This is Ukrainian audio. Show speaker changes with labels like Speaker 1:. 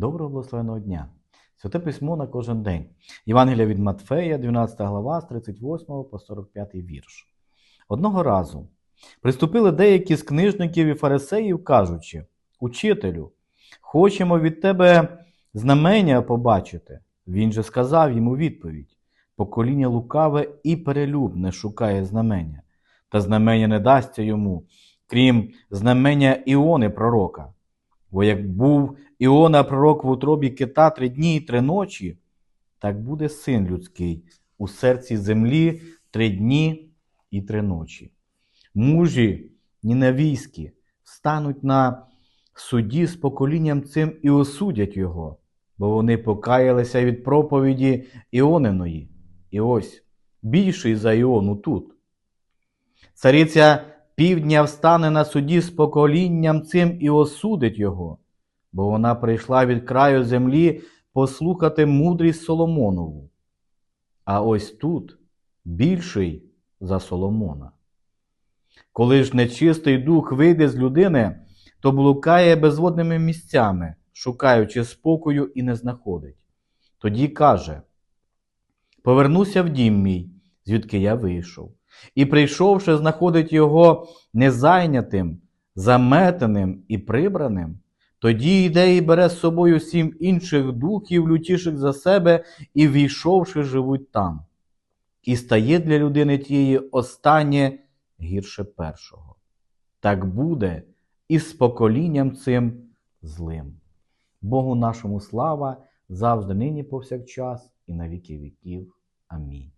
Speaker 1: Доброго благословеного дня! Святе письмо на кожен день. Євангелія від Матфея, 12 глава, з 38 по 45 вірш. Одного разу приступили деякі з книжників і фарисеїв, кажучи: Учителю, хочемо від тебе знамення побачити. Він же сказав йому відповідь: Покоління лукаве і перелюбне шукає знамення, та знамення не дасться йому, крім знамення Іони пророка. Бо як був Іона пророк в утробі кита три дні і три ночі, так буде син людський у серці землі три дні і три ночі. Мужі ненавійські стануть на суді з поколінням цим і осудять його, бо вони покаялися від проповіді Іониної. І ось більший за Іону тут. Цариця півдня встане на суді з поколінням цим і осудить його, бо вона прийшла від краю землі послухати мудрість Соломонову. А ось тут більший за Соломона. Коли ж нечистий дух вийде з людини, то блукає безводними місцями, шукаючи спокою і не знаходить. Тоді каже: Повернуся в дім мій, звідки я вийшов, і, прийшовши, знаходить його незайнятим, заметеним і прибраним. Тоді йде і бере з собою сім інших духів, лютіших за себе, і, війшовши, живуть там. І стає для людини тієї останнє гірше першого. Так буде і з поколінням цим злим. Богу нашому слава завжди нині повсякчас і на віки віків. Амінь.